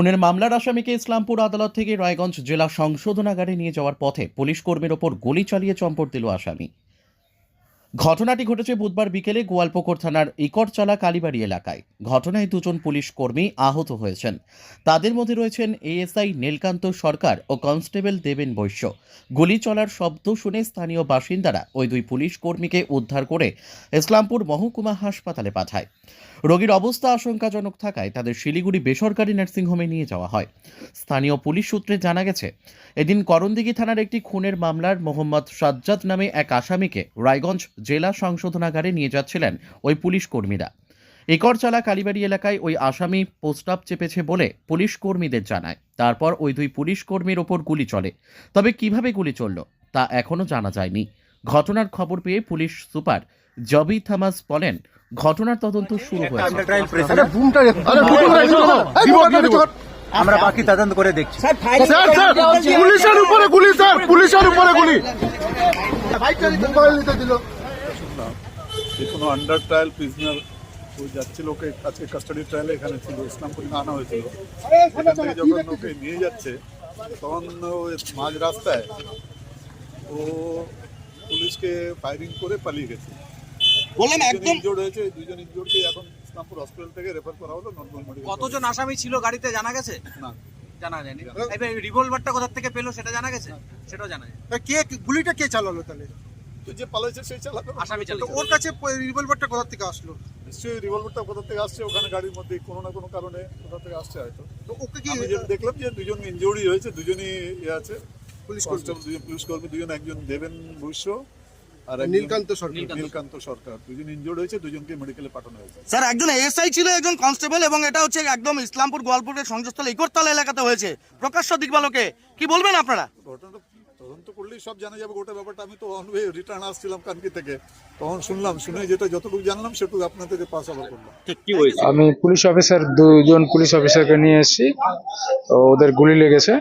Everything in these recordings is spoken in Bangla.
খুনের মামলার আসামিকে ইসলামপুর আদালত থেকে রায়গঞ্জ জেলা সংশোধনাগারে নিয়ে যাওয়ার পথে পুলিশ কর্মীর ওপর গুলি চালিয়ে চম্পট দিল আসামি। ঘটনাটি ঘটেছে বুধবার বিকেলে গোয়ালপুকুর থানার ইকরচালা কালীবাড়ি এলাকায়। ঘটনায় দুজন পুলিশ কর্মী আহত হয়েছেন। তাদের মধ্যে রয়েছেন এএসআই নীলকান্ত সরকার ও কনস্টেবল দেবেন বৈশ্য। গুলি চলার শব্দ শুনে স্থানীয় বাসিন্দারা ওই দুই পুলিশ কর্মীকে উদ্ধার করে ইসলামপুর মহকুমা হাসপাতালে পাঠায়। রোগীর অবস্থা আশঙ্কাজনক থাকায় তাদের শিলিগুড়ি বেসরকারি নার্সিংহোমে নিয়ে যাওয়া হয়। স্থানীয় পুলিশ সূত্রে জানা গেছে, এদিন করণদিঘি থানার একটি খুনের মামলার মোহাম্মদ সাজ্জাদ নামে এক আসামিকে রায়গঞ্জ জেলা সংশোধনাগারে নিয়ে যাচ্ছিলেন ওই পুলিশ কর্মীরা একরচালা কালীবাড়ি এলাকায় ওই আসামি পোস্টাপ চেপেছে বলে পুলিশ কর্মীদের জানায় তারপর ওই দুই পুলিশ কর্মীর ওপর গুলি চলে তবে কীভাবে গুলি চলল তা এখনও জানা যায়নি ঘটনার খবর পেয়ে পুলিশ সুপার জবি থামাস বলেন ঘটনার তদন্ত শুরু হয়েছে। আমরা বাকি তদন্ত করে দেখছি স্যার স্যার পুলিশের উপরে গুলি স্যার পুলিশের উপরে গুলি যে কোনো আন্ডার ট্রায়াল প্রিজনার ওই যাচ্ছিল ওকে আজকে কাস্টাডি ট্রায়ালে এখানে ছিল ইসলামপুরে আনা হয়েছিল। এখান থেকে যখন ওকে নিয়ে যাচ্ছে তখন ও মাঝ রাস্তায় ও পুলিশকে ফায়ারিং করে পালিয়ে গেছে। বললাম একদম ইনজোর্ড হয়েছে দুজন ইনজোর্ডকে এখন ইসলামপুর হসপিটাল থেকে রেফার করা হলো নর্মাল মেডিকেল কতজন আসামি ছিল গাড়িতে জানা গেছে? না। জানা যায়নি। এবার রিভলভারটা কোথা থেকে পেল সেটা জানা গেছে? সেটাও জানা যায় কে গুলিটা কে চালালো তাহলে? তো যে পালাইছে সেই চালাবে আসামি তো চালিয়ে ওর কাছে রিভলভারটা কোথা থেকে আসলো? নিশ্চয়ই রিভলভারটা কোথা থেকে আসছে ওখানে গাড়ির মধ্যে কোনো না কোনো কারণে কোথা থেকে আসছে হয়তো। তো ওকে কি দেখলাম যে দুজন ইনজুরি হয়েছে দুজনই ইয়ে আছে। পুলিশ কনস্টেবল দুজন পুলিশ কর্মী দুজন একজন দেবেন বৈশ্য আর নীলকান্ত সরকার। নীলকান্ত সরকার। দুজন ইনজুর্ড হয়েছে দুজনকে মেডিকেলে পাঠানো হয়েছে। স্যার একজন এসআই ছিল একজন কনস্টেবল এবং এটা হচ্ছে একদম ইসলামপুর গোয়ালপুরের সংযোগস্থল ইকরতলা এলাকাতে হয়েছে। প্রকাশ্য দিকবালকে কি বলবেন আপনারা? ঘটনাটা তদন্ত করলেই সব জানা যাবে গোটা ব্যাপারটা। আমি তো অন ওয়ে রিটার্ন আসছিলাম কানকি থেকে। তখন শুনলাম শুনে যেটা যতটুকু জানলাম সেটুকু আপনাদের পাস আবার করলাম। আমি পুলিশ অফিসার দুজন পুলিশ অফিসারকে নিয়ে এসেছি। তো ওদের গুলি লেগেছে।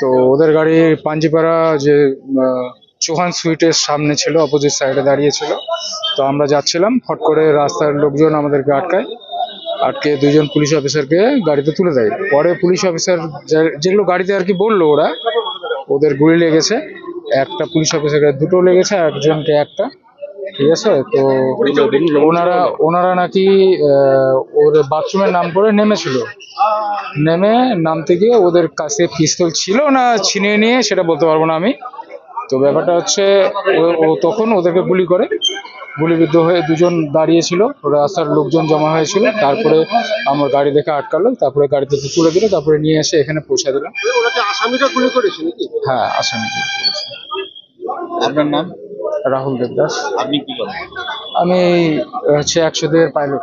তো ওদের গাড়ি পাঞ্জিপাড়া যে চৌহান সুইটের সামনে ছিল অপোজিট সাইডে দাঁড়িয়ে ছিল। তো আমরা যাচ্ছিলাম ফট করে রাস্তার লোকজন আমাদেরকে আটকায়। আটকে দুজন পুলিশ অফিসারকে গাড়িতে তুলে দেয়। পরে পুলিশ অফিসার যেগুলো গাড়িতে আর কি বলল ওরা ওদের গুলি লেগেছে, একটা পুলিশ অফিসারকে দুটো লেগেছে একজনকে একটা, ঠিক আছে? তো ওনারা ওনারা নাকি ওর বাথরুমের নাম করে নেমেছিল। নেমে নামতে গিয়ে ওদের কাছে পিস্তল ছিল না, ছিনিয়ে নিয়ে সেটা বলতে পারব না আমি। তো ব্যাপারটা হচ্ছে ও তখন ওদেরকে গুলি করে। গুলিবিদ্ধ হয়ে দুজন দাঁড়িয়েছিল। রাস্তার লোকজন জমা হয়েছিল। তারপরে আমার গাড়ি দেখে আটকালো। তারপরে গাড়িতে থেকে তুলে দিল। তারপরে নিয়ে এসে এখানে পৌঁছে দিলাম। হ্যাঁ আসামি আপনার নাম? রাহুল দেবদাস। আপনি কি করেন আমি হচ্ছে একশো দুয়ের পাইলট